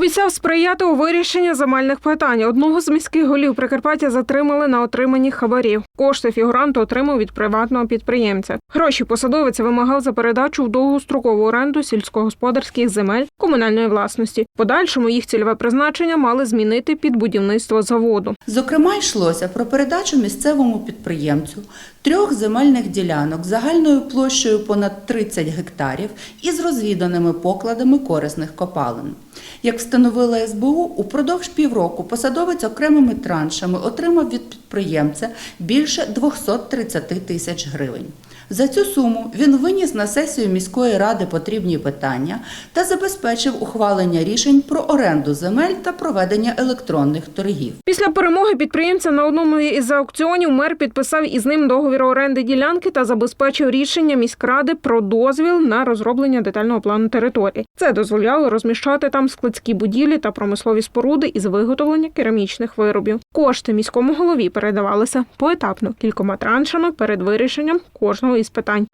Пообіцяв сприяти у вирішенні земельних питань. Одного з міських голів Прикарпаття затримали на отриманні хабарів. Кошти фігуранту отримав від приватного підприємця. Гроші посадовець вимагав за передачу в довгострокову оренду сільськогосподарських земель комунальної власності. Подальшому їх цільове призначення мали змінити під будівництво заводу. Зокрема, йшлося про передачу місцевому підприємцю трьох земельних ділянок загальною площею понад 30 гектарів із розвіданими покладами корисних копалин. Як встановила СБУ, упродовж півроку посадовець окремими траншами отримав від підприємця більше 230 тисяч гривень. За цю суму він виніс на сесію міської ради потрібні питання та забезпечив ухвалення рішень про оренду земель та проведення електронних торгів. Після перемоги підприємця на одному із аукціонів мер підписав із ним договір оренди ділянки та забезпечив рішення міськради про дозвіл на розроблення детального плану території. Це дозволяло розміщати там складські будівлі та промислові споруди із виготовлення керамічних виробів. Кошти міському голові передавалися поетапно кількома траншами перед вирішенням кожного із питань.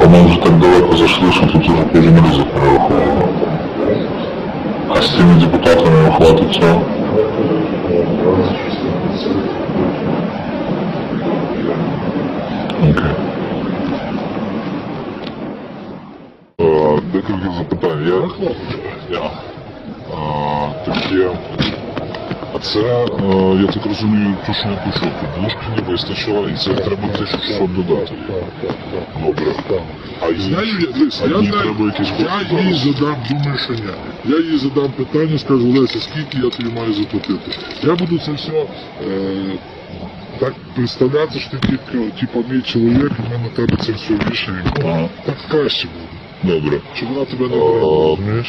Я думаю, що так далеко зайшли, що тут вже кожен ризик перераховував. А з тими депутатами охватить цього. Окей. Е, Декілька запитань. Я, я а, таке. А це, е, я так розумію, то, що я почув, подушки не вистачило, і це треба 1600 додати. Добре. А їй, я, а я їй знаю, треба якісь я їй зараз? задам, думаю, що ні. Я їй задам питання, скажу, Леся, скільки я тобі маю заплатити. Я буду це все е, так представляти, що ти тільки, типу, мій чоловік, і ми на тебе це все вішаємо. Ага. Так краще буде, Добре. щоб вона тебе не Е, брала, розумієш?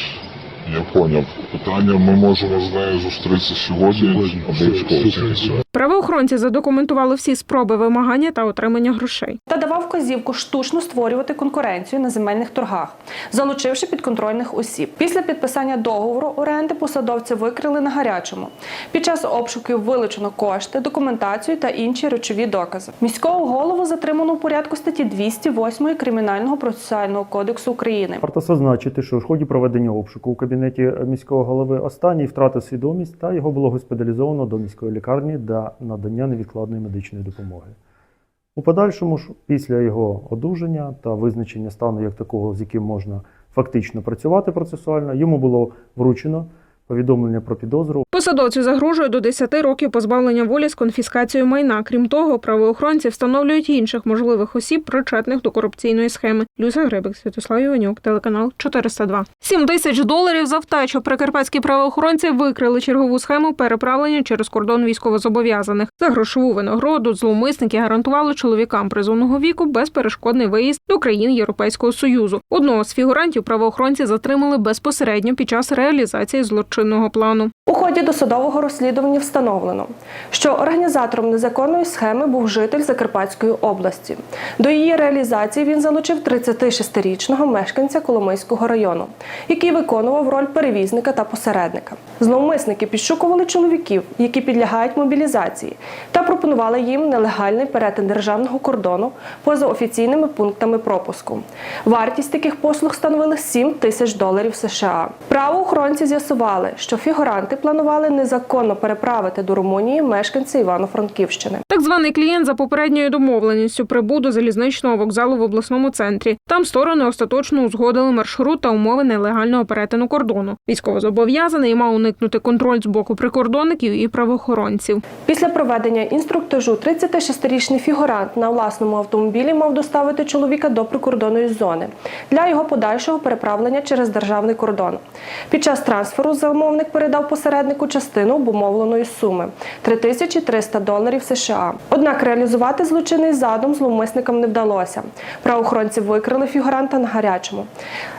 Я поняв. Питання, ми можемо з нею зустрітися сьогодні, Сьогодні. обов'язково тільки все. Правоохоронці задокументували всі спроби вимагання та отримання грошей. та давав вказівку штучно створювати конкуренцію на земельних торгах, залучивши підконтрольних осіб. Після підписання договору оренди посадовці викрили на гарячому. Під час обшуків вилучено кошти, документацію та інші речові докази. Міського голову затримано у порядку статті 208 Кримінального процесуального кодексу України. Варто зазначити, що в ході проведення обшуку у кабінеті міського голови останній втратив свідомість та його було госпіталізовано до міської лікарні для надання невідкладної медичної допомоги. У подальшому ж, після його одужання та визначення стану як такого, з яким можна фактично працювати процесуально, йому було вручено повідомлення про підозру Посадовцю загрожує до 10 років позбавлення волі з конфіскацією майна. Крім того, правоохоронці встановлюють інших можливих осіб, причетних до корупційної схеми. Люся Грибик, Святослав Іванюк, телеканал 402. 7 тисяч доларів за втечу. Прикарпатські правоохоронці викрили чергову схему переправлення через кордон військовозобов'язаних. За грошову винагороду зловмисники гарантували чоловікам призовного віку безперешкодний виїзд до країн Європейського союзу. Одного з фігурантів правоохоронці затримали безпосередньо під час реалізації злочинного плану. У ході досудового розслідування встановлено, що організатором незаконної схеми був житель Закарпатської області. До її реалізації він залучив 36-річного мешканця Коломийського району, який виконував роль перевізника та посередника. Зловмисники підшукували чоловіків, які підлягають мобілізації, та пропонували їм нелегальний перетин державного кордону поза офіційними пунктами пропуску. Вартість таких послуг становила 7 тисяч доларів США. Правоохоронці з'ясували, що фігуранти планували незаконно переправити до Румунії мешканця Івано-Франківщини. Так званий клієнт за попередньою домовленістю прибув до залізничного вокзалу в обласному центрі. Там сторони остаточно узгодили маршрут та умови нелегального перетину кордону. Військовозобов'язаний мав уникнути контроль з боку прикордонників і правоохоронців. Після проведення інструктажу 36-річний фігурант на власному автомобілі мав доставити чоловіка до прикордонної зони для його подальшого переправлення через державний кордон. Під час трансферу замовник передав посереднику частину обумовленої суми 3300 доларів США. Однак реалізувати злочинний задум зловмисникам не вдалося. Правоохоронці викрили фігуранта на гарячому.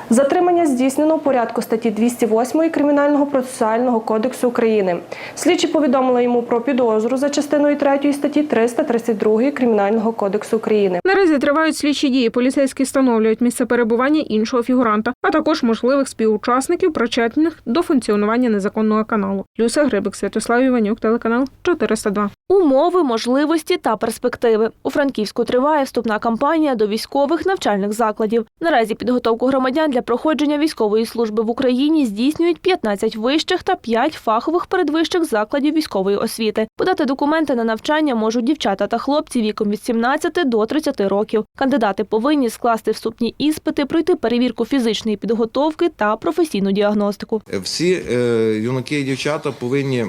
Затримання здійснено у порядку статті 208 Кримінального процесуального кодексу України. Слідчі повідомили йому про підозру за частиною 3 статті 332 Кримінального кодексу України. Наразі тривають слідчі дії. Поліцейські встановлюють місце перебування іншого фігуранта, а також можливих співучасників, причетних до функціонування незаконного каналу. Люся Грибик, Святослав Іванюк, телеканал 402. Умови, можливості та перспективи. У Франківську триває вступна кампанія до військових навчальних закладів. Наразі підготовку громадян для проходження військової служби в Україні здійснюють 15 вищих та 5 фахових передвищих закладів військової освіти. Подати документи на навчання можуть дівчата та хлопці віком від 17 до 30 років. Кандидати повинні скласти вступні іспити, пройти перевірку фізичної підготовки та професійну діагностику. Всі е, юнаки і дівчата повинні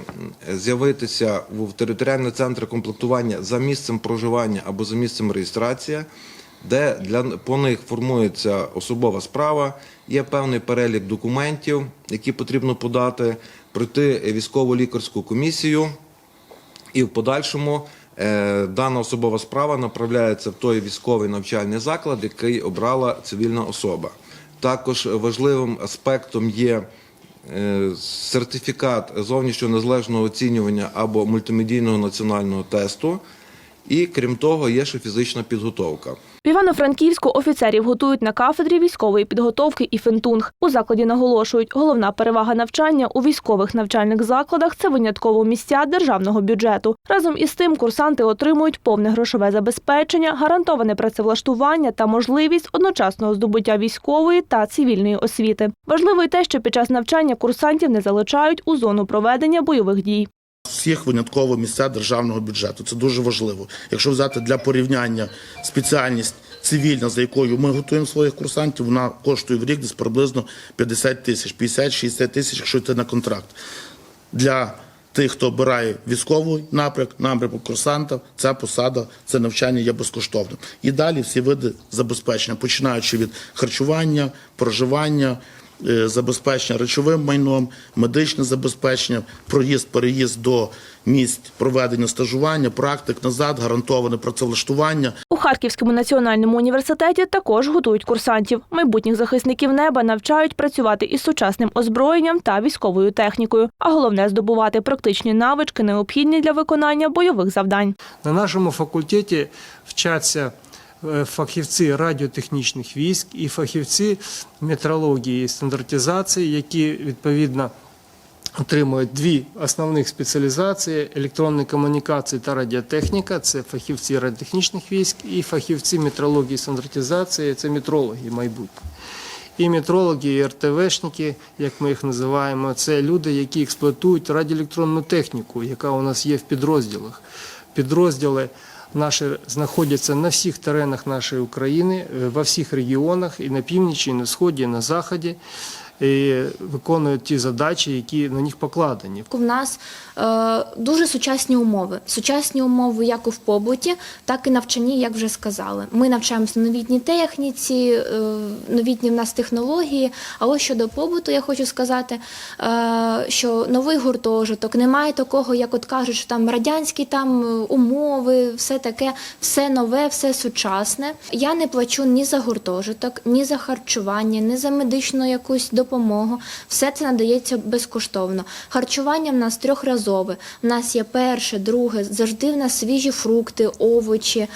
з'явитися в територіальний центр комплектування за місцем проживання або за місцем реєстрації, де для по них формується особова справа, є певний перелік документів, які потрібно подати, пройти військово-лікарську комісію, і в подальшому е, дана особова справа направляється в той військовий навчальний заклад, який обрала цивільна особа. Також важливим аспектом є сертифікат зовнішнього незалежного оцінювання або мультимедійного національного тесту. І крім того, є ще фізична підготовка. В Івано-Франківську офіцерів готують на кафедрі військової підготовки і фентунг. У закладі наголошують, головна перевага навчання у військових навчальних закладах це винятково місця державного бюджету. Разом із тим курсанти отримують повне грошове забезпечення, гарантоване працевлаштування та можливість одночасного здобуття військової та цивільної освіти. Важливо й те, що під час навчання курсантів не залучають у зону проведення бойових дій. Всіх винятково місця державного бюджету. Це дуже важливо. Якщо взяти для порівняння спеціальність цивільна, за якою ми готуємо своїх курсантів, вона коштує в рік десь приблизно 50 тисяч, 50-60 тисяч, якщо йти на контракт. Для тих, хто обирає військовий напрямок, напрямок курсанта, ця посада, це навчання є безкоштовним. І далі всі види забезпечення, починаючи від харчування, проживання, забезпечення речовим майном, медичне забезпечення, проїзд, переїзд до місць проведення стажування, практик назад, гарантоване працевлаштування. У Харківському національному університеті також готують курсантів. Майбутніх захисників неба навчають працювати із сучасним озброєнням та військовою технікою, а головне здобувати практичні навички, необхідні для виконання бойових завдань. На нашому факультеті вчаться е, фахівці радіотехнічних військ і фахівці метрології і стандартизації, які відповідно отримують дві основних спеціалізації: електронні комунікації та радіотехніка це фахівці радіотехнічних військ, і фахівці метрології і стандартизації це метрологи майбутні. І метрологи, і РТВшники, як ми їх називаємо, це люди, які експлуатують радіоелектронну техніку, яка у нас є в підрозділах. Підрозділи наші знаходяться на всіх теренах нашої України, е, во всіх регіонах, і на північі, і на сході, і на заході. Виконують ті задачі, які на них покладені. У нас е, дуже сучасні умови. Сучасні умови як у в побуті, так і навчанні, як вже сказали. Ми навчаємося на новітній техніці, е, новітні в нас технології. А ось щодо побуту, я хочу сказати, е, що новий гуртожиток, немає такого, як от кажуть, що там радянські там е, умови, все таке, все нове, все сучасне. Я не плачу ні за гуртожиток, ні за харчування, ні за медичну якусь допомогу. Все це надається безкоштовно. Харчування в нас трьохразове. У нас є перше, друге, завжди в нас свіжі фрукти, овочі. Е,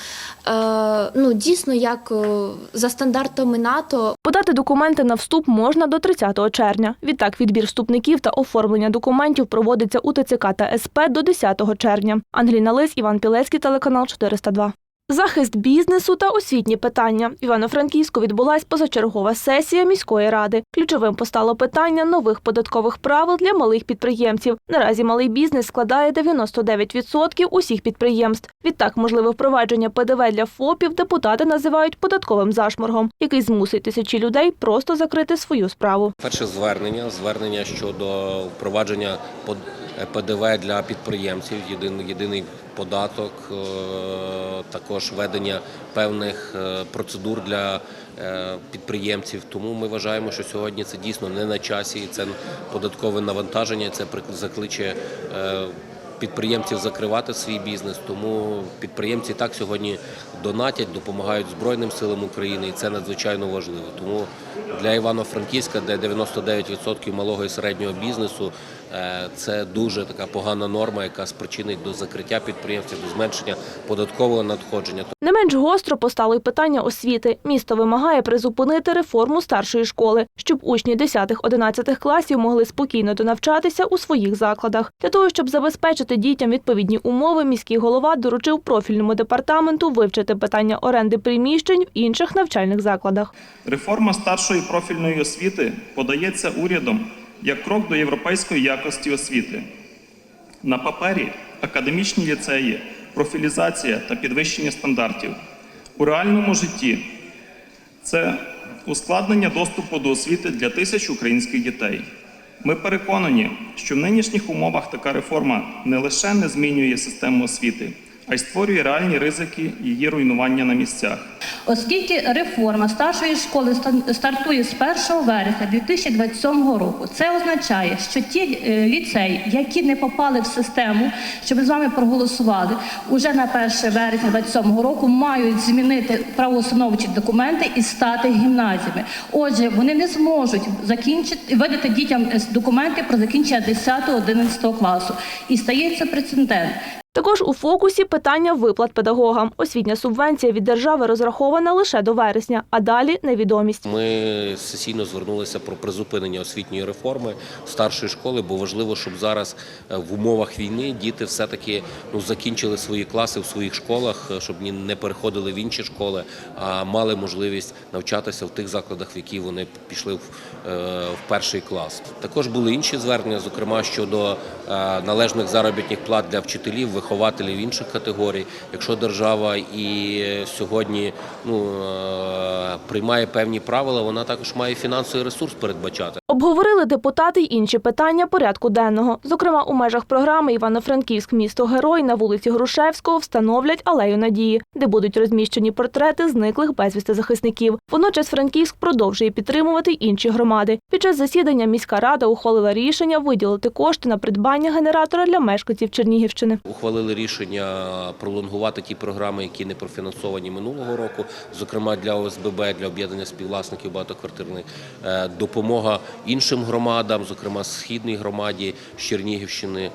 ну, дійсно, як е, за стандартами НАТО, Подати документи на вступ можна до 30 червня. Відтак відбір вступників та оформлення документів проводиться у ТЦК та СП до 10 червня. Ангеліна Лис, Іван Пілецький, телеканал 402. Захист бізнесу та освітні питання. Івано-Франківську відбулась позачергова сесія міської ради. Ключовим постало питання нових податкових правил для малих підприємців. Наразі малий бізнес складає 99% усіх підприємств. Відтак, можливе впровадження ПДВ для ФОПів депутати називають податковим зашморгом, який змусить тисячі людей просто закрити свою справу. Перше звернення звернення щодо впровадження ПДВ для підприємців, єдиний, єдиний податок, е, також ведення певних е, процедур для е, підприємців. Тому ми вважаємо, що сьогодні це дійсно не на часі, і це податкове навантаження. Це закличе підприємців закривати свій бізнес. Тому підприємці так сьогодні донатять, допомагають Збройним силам України, і це надзвичайно важливо. Тому для Івано-Франківська, де 99% малого і середнього бізнесу, це дуже така погана норма, яка спричинить до закриття підприємців, до зменшення податкового надходження. Не менш гостро постало й питання освіти. Місто вимагає призупинити реформу старшої школи, щоб учні 10-11 класів могли спокійно донавчатися у своїх закладах. Для того, щоб забезпечити дітям відповідні умови, міський голова доручив профільному департаменту вивчити питання оренди приміщень в інших навчальних закладах. Реформа старшої профільної освіти подається урядом як крок до європейської якості освіти. На папері академічні ліцеї, профілізація та підвищення стандартів. У реальному житті це ускладнення доступу до освіти для тисяч українських дітей. Ми переконані, що в нинішніх умовах така реформа не лише не змінює систему освіти, а й створює реальні ризики її руйнування на місцях. Оскільки реформа старшої школи стартує з 1 вересня 2027 року, це означає, що ті е, ліцеї, які не попали в систему, що ми з вами проголосували, уже на 1 вересня 2027 року мають змінити правоустановчі документи і стати гімназіями. Отже, вони не зможуть закінчити видати дітям е, документи про закінчення 10-11 класу. І стається прецедент. Також у фокусі питання виплат педагогам. Освітня субвенція від держави розрахована лише до вересня, а далі невідомість. Ми сесійно звернулися про призупинення освітньої реформи старшої школи, бо важливо, щоб зараз е, в умовах війни діти все-таки ну, закінчили свої класи в своїх школах, е, щоб ні- не переходили в інші школи, а мали можливість навчатися в тих закладах, в які вони пішли в, е, в перший клас. Також були інші звернення, зокрема щодо належних заробітних плат для вчителів, вихователів інших категорій. Якщо держава і сьогодні ну, е, приймає певні правила, вона також має фінансовий ресурс передбачати. Обговорили депутати й інші питання порядку денного. Зокрема, у межах програми Івано-Франківськ місто Герой на вулиці Грушевського встановлять алею надії, де будуть розміщені портрети зниклих безвісти захисників. Водночас Франківськ продовжує підтримувати інші громади. Під час засідання міська рада ухвалила рішення виділити кошти на придбання генератора для мешканців Чернігівщини. Ухвалили рішення пролонгувати ті програми, які не профінансовані минулого року, зокрема для ОСББ, для об'єднання співвласників багатоквартирних, Е, допомога іншим громадам, зокрема східній громаді Чернігівщини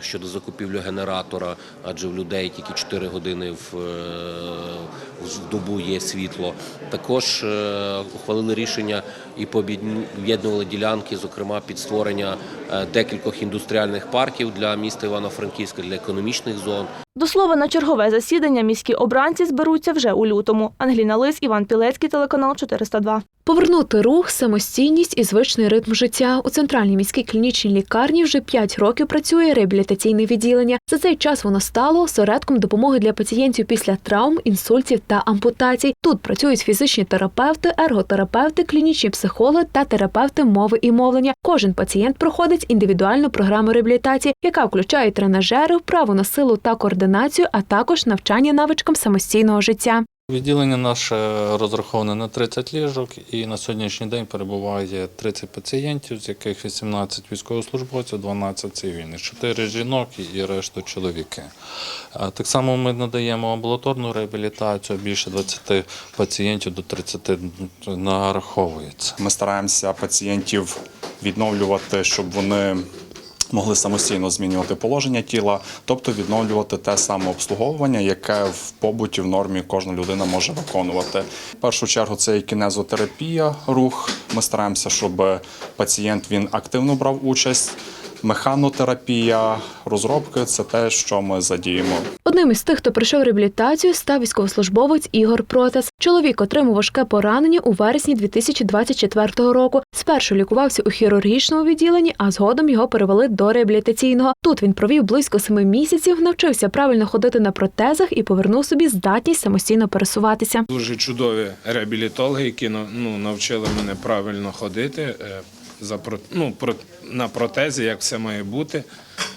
щодо закупівлі генератора, адже в людей тільки 4 години в, е, в добу є світло. Також е, ухвалили рішення і пооб'єднували ділянки, зокрема під створення е, декількох індустріальних парків для міста Івано-Франківська, для економічних зон. До слова, на чергове засідання міські обранці зберуться вже у лютому. Ангеліна Лис, Іван Пілецький, телеканал 402. Повернути рух, самостійність і звичний ритм життя у центральній міській клінічній лікарні вже 5 років працює реабілітаційне відділення. За цей час воно стало осередком допомоги для пацієнтів після травм, інсультів та ампутацій. Тут працюють фізичні терапевти, ерготерапевти, клінічні психологи та терапевти мови і мовлення. Кожен пацієнт проходить індивідуальну програму реабілітації, яка включає тренажери, вправу на силу та координацію, а також навчання навичкам самостійного життя. Відділення наше розраховане на 30 ліжок і на сьогоднішній день перебуває 30 пацієнтів, з яких 18 військовослужбовців, 12 цивільних, 4 жінок і решту чоловіки. Так само ми надаємо амбулаторну реабілітацію, більше 20 пацієнтів до 30 нараховується. Ми стараємося пацієнтів відновлювати, щоб вони могли самостійно змінювати положення тіла, тобто відновлювати те саме обслуговування, яке в побуті в нормі кожна людина може виконувати. В першу чергу це і кінезотерапія, рух. Ми стараємося, щоб пацієнт він активно брав участь. Механотерапія, розробки це те, що ми задіємо. Одним із тих, хто пройшов реабілітацію, став військовослужбовець Ігор Протас. Чоловік отримав важке поранення у вересні 2024 року. Спершу лікувався у хірургічному відділенні, а згодом його перевели до реабілітаційного. Тут він провів близько семи місяців, навчився правильно ходити на протезах і повернув собі здатність самостійно пересуватися. Дуже чудові реабілітологи, які ну, навчили мене правильно ходити е, за ну, на протезі, як все має бути,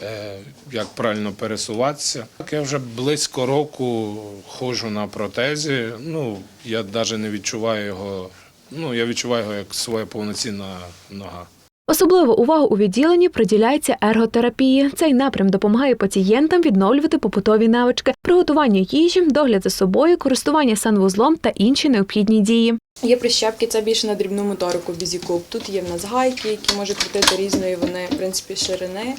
е, як правильно пересуватися. Так я вже близько року ходжу на протезі. Ну, я навіть не відчуваю його. Ну, я відчуваю його як своя повноцінна нога. Особливу увагу у відділенні приділяється ерготерапії. Цей напрям допомагає пацієнтам відновлювати побутові навички, приготування їжі, догляд за собою, користування санвузлом та інші необхідні дії. Є прищепки, це більше на дрібну моторику візікуб. Тут є в нас гайки, які можуть крутити різної вони, в принципі, ширини.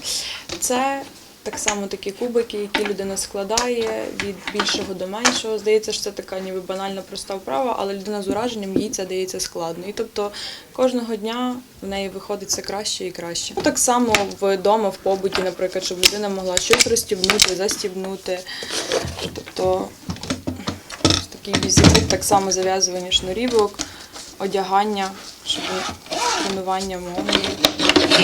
Це так само такі кубики, які людина складає від більшого до меншого. Здається, що це така ніби банальна проста вправа, але людина з ураженням їй це дається складно. І тобто кожного дня в неї виходить все краще і краще. Так само вдома, в побуті, наприклад, щоб людина могла щось розстібнути, застібнути. Тобто такий візитик, так само зав'язування шнурівок, одягання, щоб тренування мови,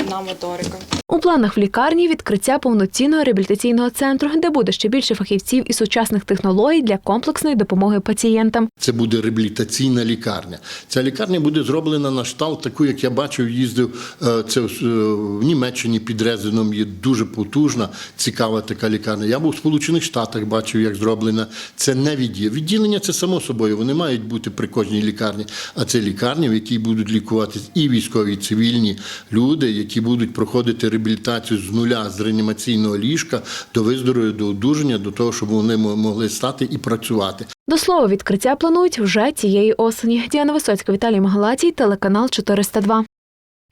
одна моторика. У планах в лікарні відкриття повноцінного реабілітаційного центру, де буде ще більше фахівців і сучасних технологій для комплексної допомоги пацієнтам. Це буде реабілітаційна лікарня. Ця лікарня буде зроблена на шталт, таку, як я бачив, їздив е, це в е, в Німеччині під Резином. Є дуже потужна, цікава така лікарня. Я був в Сполучених Штатах, бачив, як зроблена. Це не відділення. Відділення це само собою. Вони мають бути при кожній лікарні. А це лікарні, в якій будуть лікуватись і військові, і цивільні люди, які будуть проходити реабілітацію з нуля з реанімаційного ліжка до виздоровлення, до одужання, до того, щоб вони могли стати і працювати. До слова, відкриття планують вже цієї осені. Діана Висоцька, Віталій Магалатій, телеканал 402.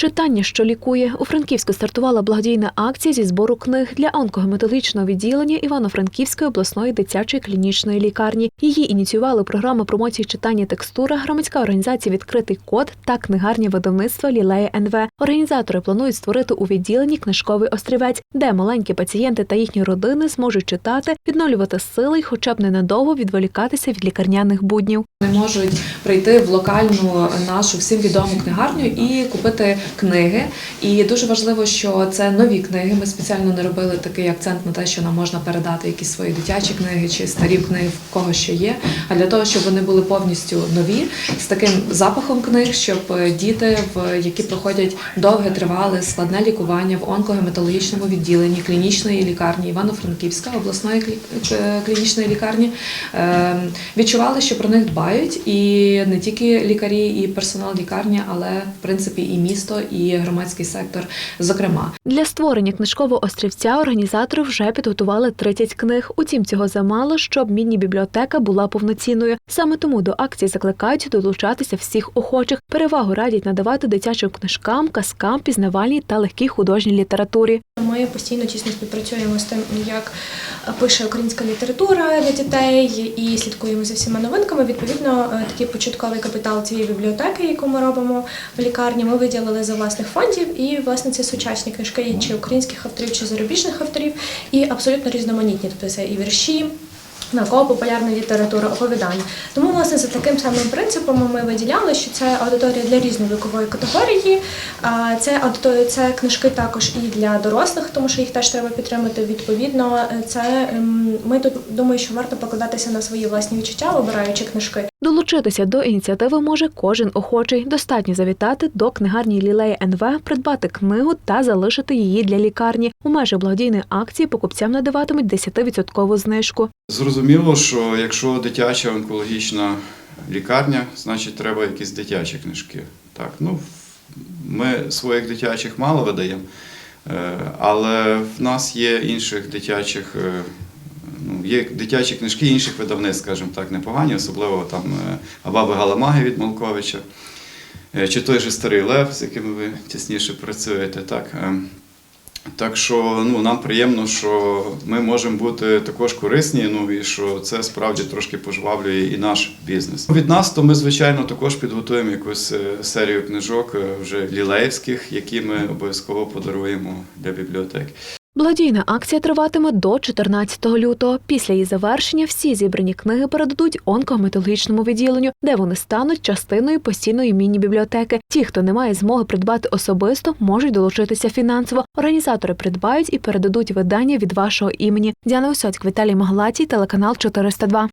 Читання, що лікує. У Франківську стартувала благодійна акція зі збору книг для онкогематологічного відділення Івано-Франківської обласної дитячої клінічної лікарні. Її ініціювали програма промоції читання текстура, громадська організація Відкритий код та книгарня видавництва Лілея НВ. Організатори планують створити у відділенні книжковий острівець, де маленькі пацієнти та їхні родини зможуть читати, відновлювати сили й хоча б ненадовго відволікатися від лікарняних буднів. Вони можуть прийти в локальну нашу всім відому книгарню і купити книги. І дуже важливо, що це нові книги. Ми спеціально не робили такий акцент на те, що нам можна передати якісь свої дитячі книги чи старі книги, в кого що є. А для того, щоб вони були повністю нові, з таким запахом книг, щоб е, діти, які проходять довге, тривале, складне лікування в онкогематологічному відділенні клінічної лікарні Івано-Франківська обласної клі- клінічної лікарні, е, відчували, що про них дбають, і не тільки лікарі і персонал лікарні, але в принципі і місто, і громадський сектор, зокрема. Для створення книжкового острівця організатори вже підготували 30 книг. Утім, цього замало, щоб міні-бібліотека була повноцінною. Саме тому до акції закликають долучатися всіх охочих. Перевагу радять надавати дитячим книжкам, казкам, пізнавальній та легкій художній літературі. Ми постійно тісно співпрацюємо з тим, як пише українська література для дітей, і слідкуємо за всіма новинками. Відповідно, е, такий початковий капітал цієї бібліотеки, яку ми робимо в лікарні, ми виділили за власних фондів. І власне це сучасні книжки чи українських авторів, чи зарубіжних авторів, і абсолютно різноманітні. Тобто це і вірші. Науково-популярна література, оповідання. Тому, власне, за таким самим принципом ми виділяли, що це аудиторія для різної вікової категорії. Це це книжки також і для дорослих, тому що їх теж треба підтримати. Відповідно, це ем, ми тут думаю, що варто покладатися на свої власні відчуття, обираючи книжки. Долучитися до ініціативи може кожен охочий. Достатньо завітати до книгарні Лілея НВ, придбати книгу та залишити її для лікарні. У межах благодійної акції покупцям надаватимуть 10% знижку. Зрозуміло, що якщо дитяча онкологічна лікарня, значить треба якісь дитячі книжки. Так, ну, ми своїх дитячих мало видаємо, е, але в нас є інших дитячих, е, ну, є дитячі книжки інших видавництв, скажімо так, непогані, особливо там е, Абаби Галамаги від Малковича, чи той же Старий Лев, з яким ви тісніше працюєте. Так. Так що ну, нам приємно, що ми можемо бути також корисні, ну і що це справді трошки пожвавлює і наш бізнес. Від нас то ми, звичайно, також підготуємо якусь е, серію книжок е, вже лілеївських, які ми обов'язково подаруємо для бібліотеки. Благодійна акція триватиме до 14 лютого. Після її завершення всі зібрані книги передадуть онкометологічному відділенню, де вони стануть частиною постійної міні-бібліотеки. Ті, хто не має змоги придбати особисто, можуть долучитися фінансово. Організатори придбають і передадуть видання від вашого імені. Діана Усоцьк, Віталій Маглатій, телеканал 402.